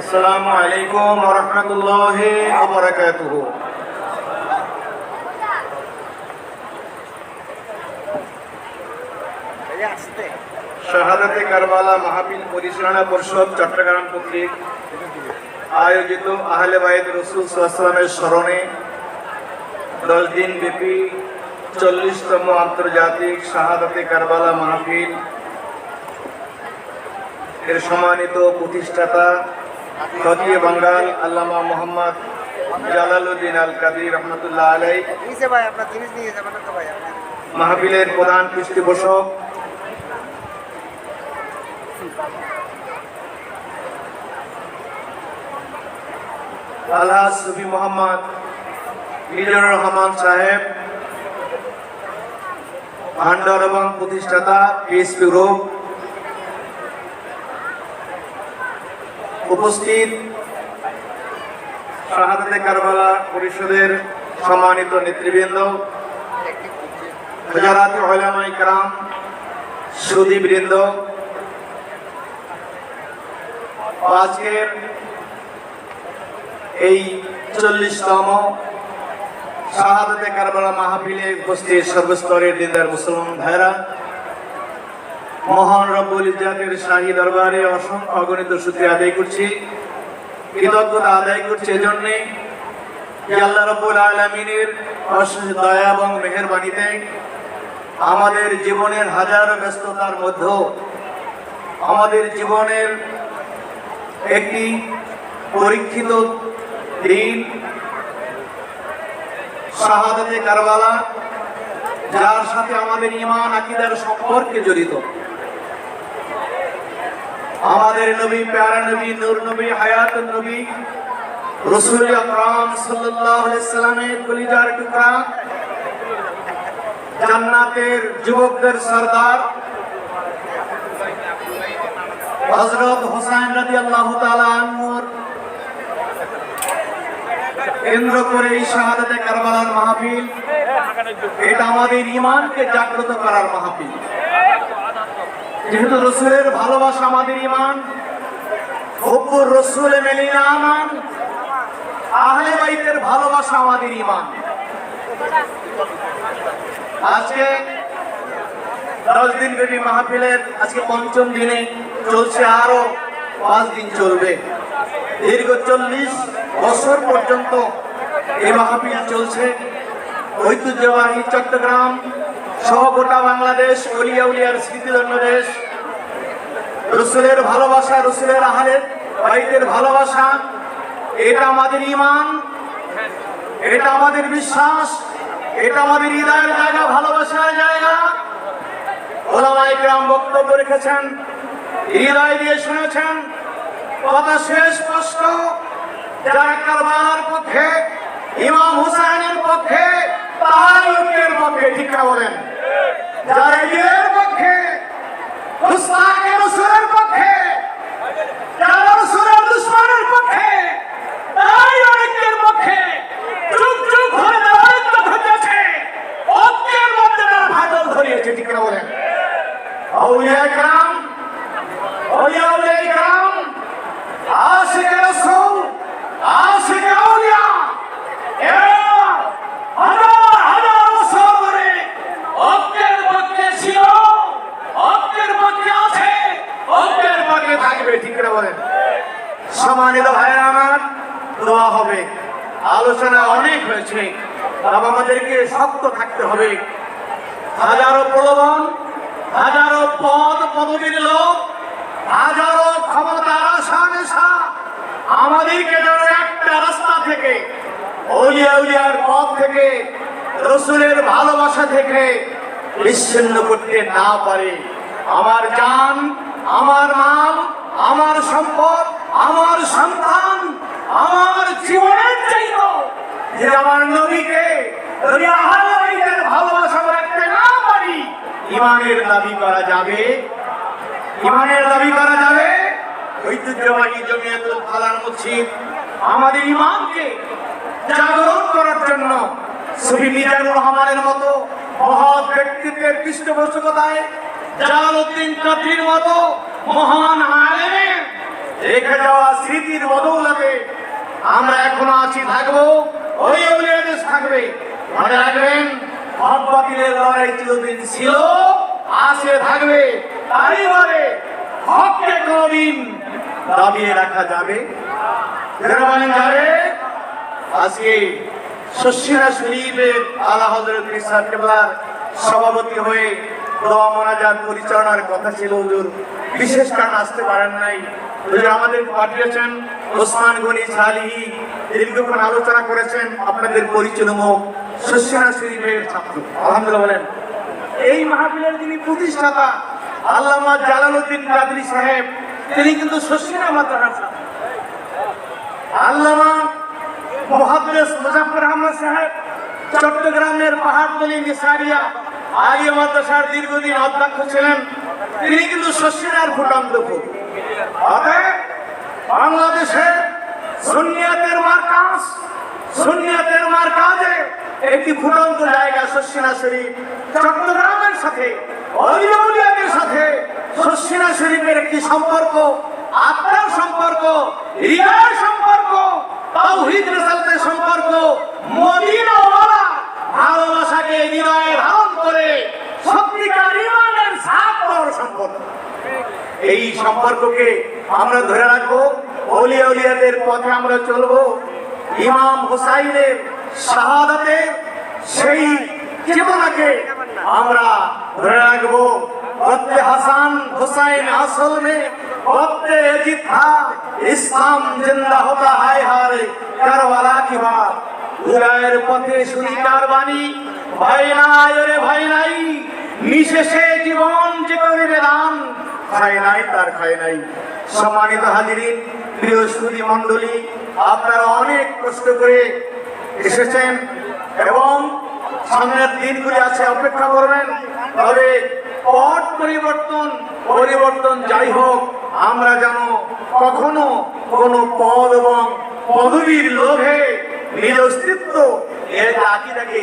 আসসালামু আলাইকুম ওয়া রাহমাতুল্লাহি ওয়া বারাকাতুহু। শাহাদাতে কারবালা মাহফিল পরিচালনা পরিষদ চট্টগ্রাম কর্তৃক আয়োজিত আহলে বাইদ রসুল সাল্লামের স্মরণে দশ দিন ব্যাপী চল্লিশতম আন্তর্জাতিক শাহাদাতে কারবালা মাহফিল এর সম্মানিত প্রতিষ্ঠাতা খতিয়ে বাঙ্গাল আল্লামা মোহাম্মদ জালালউদ্দিন আল কাদির রহমতুল্লাহ আলাই মাহফিলের প্রধান পৃষ্ঠপোষক। আলহাজ সুফি মোহাম্মদ মিজানুর রহমান সাহেব ভান্ডার এবং প্রতিষ্ঠাতা পিএসপি গ্রুপ। উপস্থিত শাহাদাতে কারবালা পরিষদের সম্মানিত নেতৃবৃন্দ, হাজারাত সুদীবৃন্দ। আজকের এই চল্লিশতম শাহাদাতে কারবালা মাহফিলে উপস্থিত সর্বস্তরের দিনদার মুসলমান ভাইরা মহান রব্বুল ইজাতের শাহী দরবারে অসংখ্য অগণিত সূত্রে আদায় করছি। কৃতজ্ঞতা আদায় করছি এজন্যে। আল্লাহ রব্বুল আলমিনের অশেষ দয়া এবং মেহরবানিতে আমাদের জীবনের হাজারো ব্যস্ততার মধ্যেও আমাদের জীবনের একটি পরীক্ষিত দিন, শাহাদাতে কারবালা, যার সাথে আমাদের ইমান আকিদার সম্পর্কে জড়িত। আমাদের নবী, প্যারা নবী, নূর নবী, হায়াত নবী, রসুল আকরাম সাল্লাল্লাহু আলাইহি সাল্লামের কলিজার টুকরা, জান্নাতের যুবকদের সরদার, হযরত হোসেন রাদিয়াল্লাহু তাআলা আনহুর, কেন্দ্র করে এই শাহাদাতে কারবালার মাহফিল, এটা আমাদের ইমানকে জাগ্রত করার মাহফিল। যেহেতু রসুলের ভালোবাসা আমাদের ইমান হব্বুর রসুল আহলে বাইতের ভালোবাসা আমাদের ইমান আজকে দশ দিন ব্যাপী মাহফিলের আজকে পঞ্চম দিনে চলছে আরও পাঁচ দিন চলবে। দীর্ঘ চল্লিশ বছর পর্যন্ত এই মাহফিল চলছে। ঐতিহ্যবাহী চট্টগ্রাম সহ গোটা বাংলাদেশ, অলিয়া উলিয়ার স্মৃতিধন্য দেশ। রসুলের ভালোবাসা, রসুলের আহারের বাইতের ভালোবাসা, এটা আমাদের ইমান এটা আমাদের বিশ্বাস, এটা আমাদের হৃদয়ের জায়গা, ভালোবাসার জায়গা। ওলামাই গ্রাম বক্তব্য রেখেছেন, হৃদয় দিয়ে শুনেছেন, কথা শেষ, স্পষ্ট। যারা কারবালার পক্ষে ইমাম হুসাইনের পক্ষে তাহারুকের পক্ষে ঠিক বলেন? যারা ইয়ের পক্ষে সম্মানিত ভাইরা আমার, দোয়া হবে। আলোচনা অনেক হয়েছে তবে আমাদেরকে শক্ত থাকতে হবে। হাজারো প্রলোভন, হাজারো পদ, পদবীর লোক হাজারো ক্ষমতার আশা নেশা, আমাদেরকে যেন একটা রাস্তা থেকে, অলিয়া উলিয়ার পথ থেকে, রসুলের ভালোবাসা থেকে বিচ্ছিন্ন করতে না পারে। আমার জান, আমার নাম আমার সম্পদ আমার সন্তান, আমার জীবনের চাইতো। যে আমার নবীকে ভালোবাসা রাখতে না পারি, ইমানের দাবি করা যাবে? ইমানের দাবি করা যাবে? ঐতিহ্যবাহী জমিয়াতুল ফালার মসজিদ আমাদের ইমানকে জাগরণ করার জন্য সুফি মিজানুর রহমানের মতো মহৎ ব্যক্তিত্বের পৃষ্ঠপোষকতায় জালালউদ্দিন কাদরির মতো মহান আলেমের রেখে যাওয়া স্মৃতির বদৌলতে আমরা এখনও আছি, থাকব। ওই অলিয়া দেশ থাকবে। মনে রাখবেন হক বাতিলের লড়াই চিরদিন ছিল, আসে, থাকবে। তাই বলে হককে কোনদিন দাবিয়ে রাখা যাবে। বলেন যাবে, আজকে শশীরা শরীফের আলা হজরত সভাপতি হয়ে পরিচালনার কথা ছিল, হুজুর। বিশেষ কারণ আসতে পারেন নাই। আমাদের পাঠিয়েছেন ওসমান গনি দীর্ঘক্ষণ আলোচনা করেছেন, আপনাদের মুখ শশীরা শরীফের ছাত্র। বলেন, এই মাহফিলের যিনি প্রতিষ্ঠাতা, আল্লামা জালালউদ্দিন কাদরি সাহেব, তিনি কিন্তু শশীরা মাদ্রাসার ছাত্র। আল্লামা মহাদ্দেশ মুজাফর আহমদ সাহেব, চট্টগ্রামের পাহাড়তলি নিসারিয়া আলিয়া মাদ্রাসার দীর্ঘদিন অধ্যক্ষ ছিলেন, তিনি কিন্তু শস্যের ফুটান্ত ফুল অতএব বাংলাদেশে সুন্নিয়াতের মার্কাজ সুন্নিয়াতের মার্কাজে একটি ফুটন্ত জায়গা শস্যিনা শরীফ, চট্টগ্রামের সাথে, অলিয়াউলিয়াদের সাথে শস্যিনা শরীফের একটি সম্পর্ক, আত্মার সম্পর্ক, হৃদয়ের সম্পর্ক, তাওহীদ রেসালতের সম্পর্ক মদিনাওয়ালা ভালোবাসাকে হৃদয়ে ধারণ করে সত্যিকার ইমানের সাথ পাওয়ার সম্পর্ক এই সম্পর্ককে আমরা ধরে রাখবো অলিয়া উলিয়াদের পথে আমরা চলবো ইমাম হুসাইনের শাহাদাতে সেই চেতনাকে আমরা ধরে রাখবো वक्त हसन हुसैन असल में वक्त अजीत था इस्लाम जिंदा होता है हर करवाला की बात উদয়ের পথে শুনি কার বাণী ভয় নাই ওরে ভয় নাই নিশেষে জীবন যে করিবে দান খায় নাই, তার খায় নাই। সম্মানিত হাজিরিন, প্রিয় সুদী মণ্ডলী, আপনারা অনেক কষ্ট করে এসেছেন এবং সামনের দিনগুলি আছে, অপেক্ষা করবেন। তবে পট পরিবর্তন পরিবর্তন যাই হোক, আমরা যেন কখনো কোনো পদ এবং পদবীর লোভে নিজ অস্তিত্ব এর আকিদাকে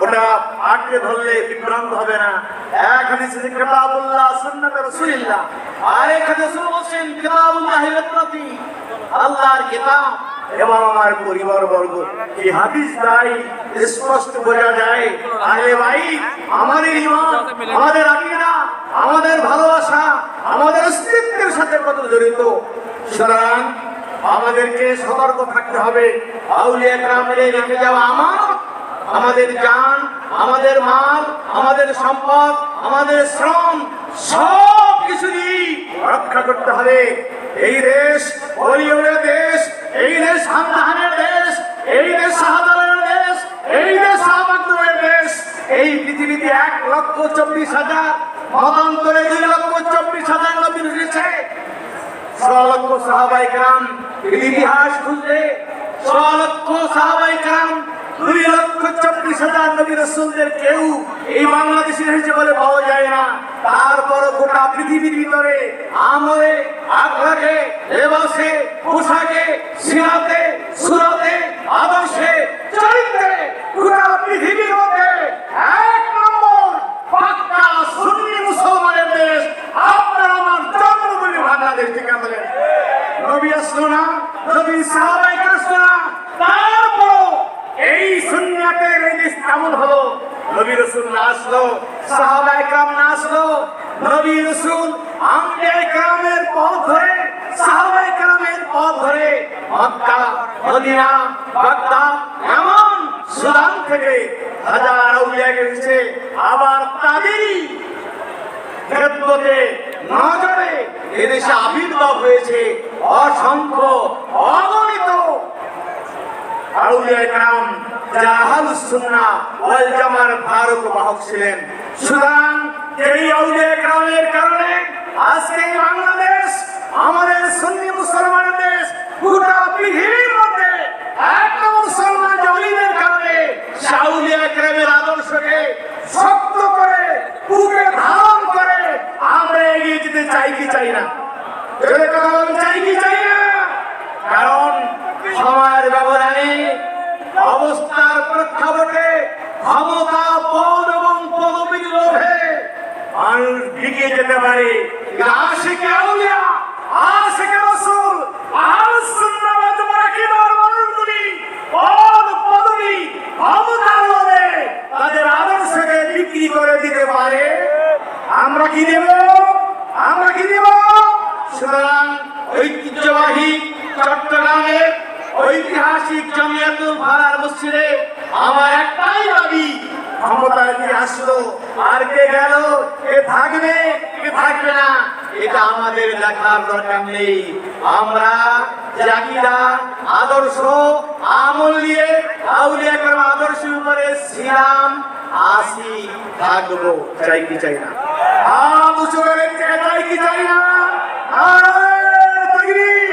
ওটা ধরলে বিভ্রান্ত হবে না। কিতাবুল্লাহ, সুন্নাত রাসূলুল্লাহ আর আল্লাহর কিতাব। এবং আমার পরিবার বর্গ এই হাদিস স্পষ্ট বোঝা যায়। আরে ভাই, আমাদের ইমান, আমাদের আমাদের ভালোবাসা, আমাদের অস্তিত্বের সাথে কত জড়িত। সুতরাং আমাদেরকে সতর্ক থাকতে হবে। আউলিয়া গ্রামের রেখে যাওয়া আমানত আমাদের জান, আমাদের মাল, আমাদের সম্পদ, আমাদের শ্রম, সব কিছু রক্ষা করতে হবে। এই দেশ অলিউলের দেশ, এই দেশ হামদাহানের দেশ, এই দেশ শাহজালালের দেশ, এই দেশ শাহবাগদুরের দেশ। এই পৃথিবীতে এক লক্ষ চব্বিশ হাজার, মতান্তরে দুই লক্ষ চব্বিশ হাজার নবী এসেছে লক্ষ ইতিহাস খুঁজলে লক্ষ সাহাবাই দুই লক্ষ চব্বিশ হাজার নবী রসুলদের কেউ এই বাংলাদেশের হিসেবে পাওয়া যায় না। তারপর গোটা পৃথিবীর ভিতরে আমলে আগ্রাকে লেবাসে, পোশাকে, সিরাতে, সুরাতে, আদর্শে চরিত্রে গোটা পৃথিবীর মধ্যে এক নম্বর পাক্কা সুন্নি মুসলমানের দেশ আপনার আমার জন্মভূমি বাংলাদেশ থেকে বলেন নবী আসলো না, নবী সাহাবাই আসলো না, তারপর এই সুন্নাতের এই দেশ কেমন হলো নবী রসুল না আসলো, সাহাবা একরাম না আসলো, নবী রসুল আমলে একরামের পথ ধরে, সাহাবা একরামের পথ ধরে মক্কা, মদিনা বাগদাদ এমন সুদান থেকে হাজার আউলিয়া গেছে। আবার তাদেরই ক্ষেত্রতে নজরে এদেশে আবির্ভাব হয়েছে। অসংখ্য, অগণিত আউলিয়া একরাম জাহাল সুন্না ওয়াল জামার ফারুক বাহক ছিলেন। সুতরাং এই অলিয়া গ্রামের কারণে আজকে বাংলাদেশ, আমাদের সুন্নি মুসলমান দেশ গোটা পৃথিবীর মধ্যে একটা মুসলমান জলিদের কারণে শাউলিয়া গ্রামের আদর্শকে শক্ত করে বুকে ধারণ করে আমরা এগিয়ে যেতে চাই কি চাই না? চাই কি চাই না? কারণ সময়ের ব্যবধানে অবস্থার প্রেক্ষাপটে ক্ষমতা পদ এবং পদবীর লোভে মানুষ ঢিকে যেতে পারে। আশিকে আউলিয়া আশিকে রসুল আহলুস সুন্নাহ ওয়াল জামাআহ কি দর মানুষগুলি পদ পদবী ক্ষমতার লোভে তাদের আদর্শকে বিক্রি করে দিতে পারে আমরা কি দেব আমরা কি দেব সুতরাং ঐতিহ্যবাহী চট্টগ্রামের ঐতিহাসিক জমিয়াতুল ফারার মসজিদে আমার একটাই দাবি ক্ষমতায় দিয়ে আসলো আর কে গেল কে থাকবে কে থাকবে না এটা আমাদের দেখার দরকার নেই আমরা জাকিরা আদর্শ আমল নিয়ে আউলিয়া করম আদর্শের উপরে ছিলাম আসি থাকব চাই কি চাই না? হাত উঁচু করে থেকে চাই কি? চাই না নারায়ে তাকবীর,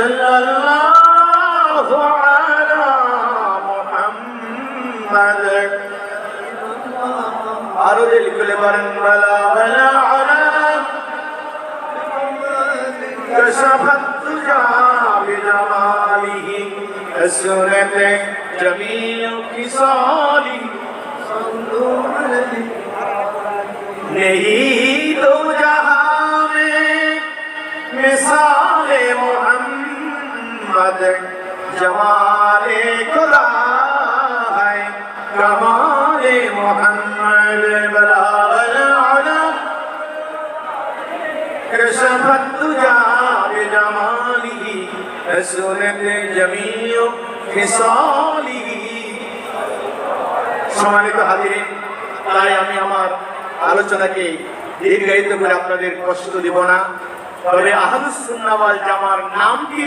صلى الله على محمد عرض لكل برن ولا ولا على كشفت تجا بجماله أسرة جميع خصاله صلوا عليه نہیں मद जवारे সম্মানিত হাজিরে তাই আমি আমার আলোচনাকে দীর্ঘায়িত করে আপনাদের কষ্ট দিব না। তবে আহমদ সুন্নাওয়াল জামার নামটি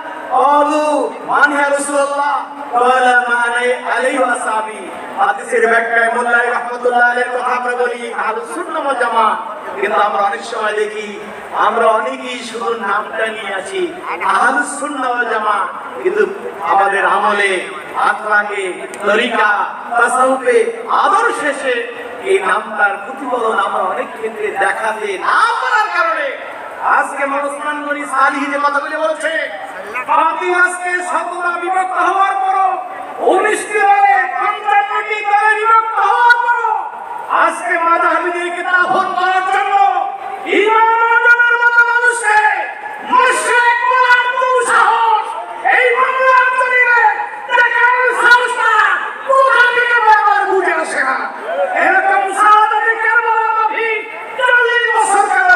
قالوا মান ইয়া রাসূলুল্লাহ قال ما আলাইহি ওয়াসাবি হাদিসের ব্যাখ্যায় মোল্লাই রাহমাতুল্লাহ আলাইহির কথা আমরা বলি আহলুস সুন্নাহ ওয়াল জামাত কিন্তু আমরা অনেক সময় দেখি আমরা অনেকেই শুধু নামটা নিয়ে আছি আহলুস সুন্নাহ ওয়াল জামাত কিন্তু আমাদের আমলে আখলাকে তরিকা তাসাউফে আদর্শে এসে এই নামটার প্রতিফলন আমরা অনেক ক্ষেত্রে দেখাতে না পারার কারণে আজকে মুসলমান গনি সালিহি যে কথাগুলি বলছে বাতিল আজকে শতটা বিভক্ত হওয়ার পরও উনিশটি দলে পঞ্চান্নটি দলে বিভক্ত হওয়ার পরও আজকে মাদাহাবিদেরকে দাফন করার জন্য ইমাম আজমের মতো মানুষকে মুশরিক বলার দুঃসাহস এই বাংলার জমিনে দেখার সাহস না কোথা থেকে বারবার বুঝে আসে না এরকম সাহাদাতে কারবালার মাফি চল্লিশ বছর গেল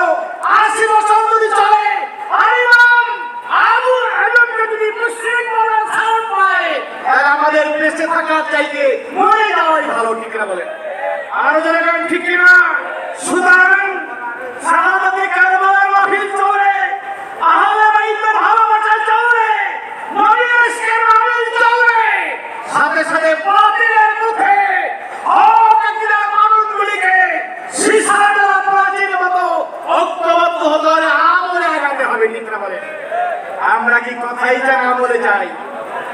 আশি বছর যদি চলে আর ইমাম আবু আজমকে যদি মুশরিক বলার সাহস পায় তাহলে আমাদের থাকার চাইতে মরে যাওয়াই ভালো, ঠিক না বলেন? আরও জায়গায় ঠিক কিনা? সুতরাং বলে আমরা কি কথাই চাই আমলে যাই?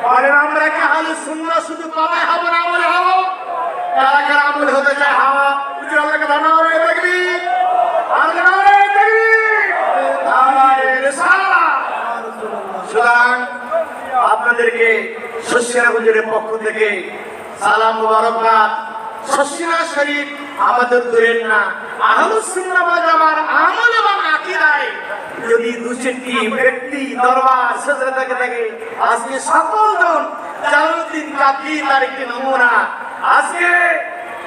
বলেন, আমরা কি আহলে সুন্নাহ শুধু কথাই হব না আমলে হব কারা কারা আমল হতে চায় হাওয়া উচ্চ আল্লাহকে ধন্যবাদ দেখবি সুতরাং আপনাদেরকে শস্যেরা পক্ষ থেকে সালাম মুবারকবাদ। শস্যেরা শরীফ আমাদের দূরের না। আহলুস সুন্নাহ ওয়াল আমল এবং আকীদায় যদি দুচেটি ব্যক্তি দরবার সাজরে থাকে থাকে আজকে সকল জন জালালউদ্দিন কাকি তার একটি নমুনা। আজকে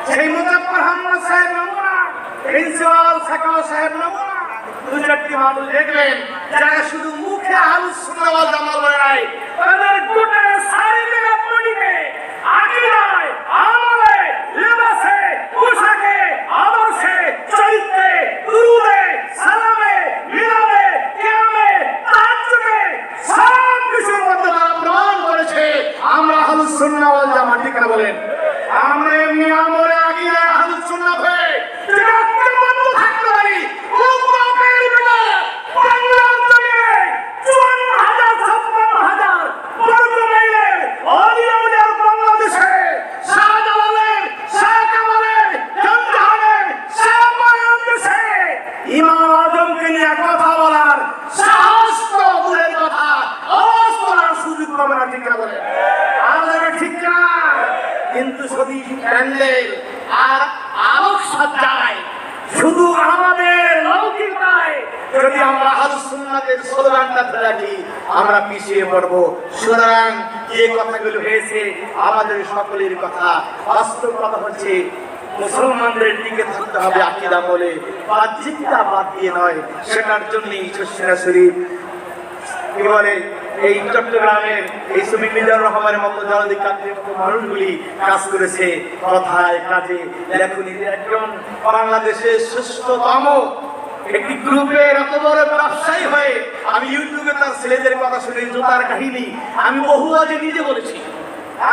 সেই মুজাফফর আহমদ সাহেব নমুনা, প্রিন্সিপাল সাকাও সাহেব নমুনা। দু চারটি মানুষ দেখবেন, যারা শুধু মুখে আলু সুন্নাওয়াল জামাল বলে নাই তাদের গোটা শারীরিক বডিতে আকিদায় আমলে লিবাসে পোশাকে আদর্শে চরিত্রে দুরুদে সালামে মিলাদে কিয়ামে তাহাজ্জুদে সব কিছুর মধ্যে তারা প্রমাণ করেছে আমরা আহলুস সুন্নাহ ওয়াল জামাত ঠিক না বলেন আমরা এমনি আমলে আকিদায় আহলুস সুন্নাহ হয়ে যদি ঐক্যবদ্ধ থাকতে পারি কোন বাপের বেটা বাংলার জমিনে চুয়ান্ন হাজার ছাপ্পান্ন হাজার বর্গ মাইলের অলিয়াউলিয়ার বাংলাদেশে শাহজালালের শাহ কামালের জঞ্জাহানের শাহ মায়ান দেশে ইমাম আজমকে নিয়ে কথা বলার সাহস তো দূরের কথা আওয়াজ তোলার সুযোগ পাবে না ঠিক না বলে আমাদের ঠিক না কিন্তু যদি প্যান্ডেল আর আলোক সজ্জায় শুধু আমাদের লৌকিকতায় যদি আমরা আলু সুন্নাতের স্লোগানটা ধরে রাখি আমরা পিছিয়ে পড়ব সুতরাং কথাগুলো হয়েছে, আমাদের সকলের কথা বাস্তব কথা হচ্ছে, মুসলমানদের থাকতে হবে আকিদা বলে বাদ দিয়ে নয়, সেটার শস্যরা শরীফ কি বলে, এই চট্টগ্রামের, এই সুমি মিজানুর রহমানের মতো মানুষগুলি কাজ করেছে কথায় কাজে লেখনীতে একজন বাংলাদেশের শ্রেষ্ঠতম একটি গ্রুপে এত বড় ব্যবসায়ী হয়ে আমি ইউটিউবে তার ছেলেদের কথা শুনে, জোতার কাহিনী। আমি বহু আগে নিজে বলেছি।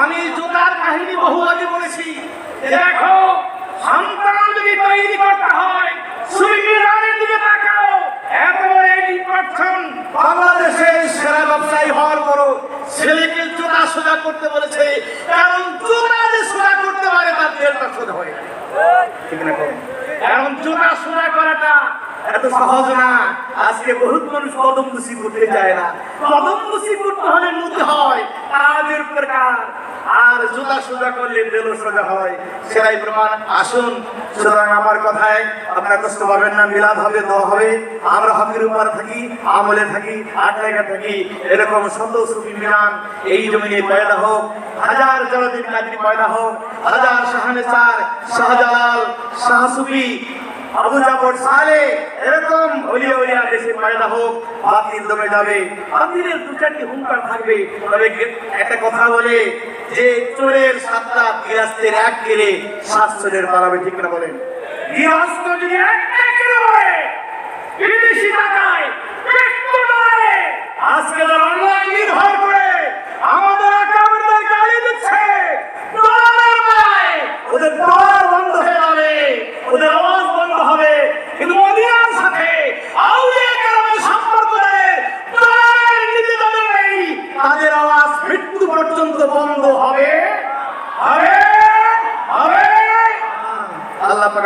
আমি জোতার কাহিনী বহু আগে বলেছি। দেখো, সন্তান যদি তৈরি করতে হয় সুইমিরানের দিকে তাকাও। এত বড় এই নির্বাচন বাংলাদেশের সেরা ব্যবসায়ী হওয়ার পরও ছেলেকে জোড়া সোজা করতে বলেছে, কারণ জোড়া যে সোজা করতে পারে তার দেড়টা সোজা হয়ে ঠিক না কারণ জোড়া সোজা করাটা এত সহজ না। আজকে বহুত মানুষ কদম মুসি করতে চায় না। কদম মুসি করতে হলে নিতে হয় কাজের প্রকার। আর জুতা সোজা করলে দেলো সোজা হয়। সেটাই প্রমাণ। আসুন, সুতরাং আমার কথায় আপনার কষ্ট পাবেন না, মিলাদ হবে, দোয়া হবে। আমরা হকের উপর থাকি, আমলে থাকি আটলাইকা থাকি। এরকম শত সুফি মিলান। এই জমিনে পয়দা হোক, হাজার জলদিন কাদির পয়দা হোক, হাজার শাহানে চার, শাহজালাল শাহ সুফি আবু জাফর সালে এরকম হলিয়া হলিয়া দেশে পয়দা হোক বাতিল দমে যাবে। বাতিলের দু চারটি হুঙ্কার থাকবে। তবে একটা কথা বলে যে চোরের সাতটা গৃহস্থের এক কেড়ে সাত চোরের পালাবে ঠিক না বলেন? গৃহস্থ যদি একটা কেড়ে বলে বিদেশি টাকায় আজকে যারা অনলাইন নির্ভর করে আমাদের আকামদের গালি দিচ্ছে ডলারের মায় ওদের ডলার বন্ধ হয়ে যাবে ওদের আওয়াজ বন্ধ হবে কিন্তু মদিনার সাথে আউলিয়া কেরামের সম্পর্ক নেই ডলারের নীতি তাদের নেই তাদের আওয়াজ মৃত্যু পর্যন্ত বন্ধ হবে হবে হবে আল্লাহ পাক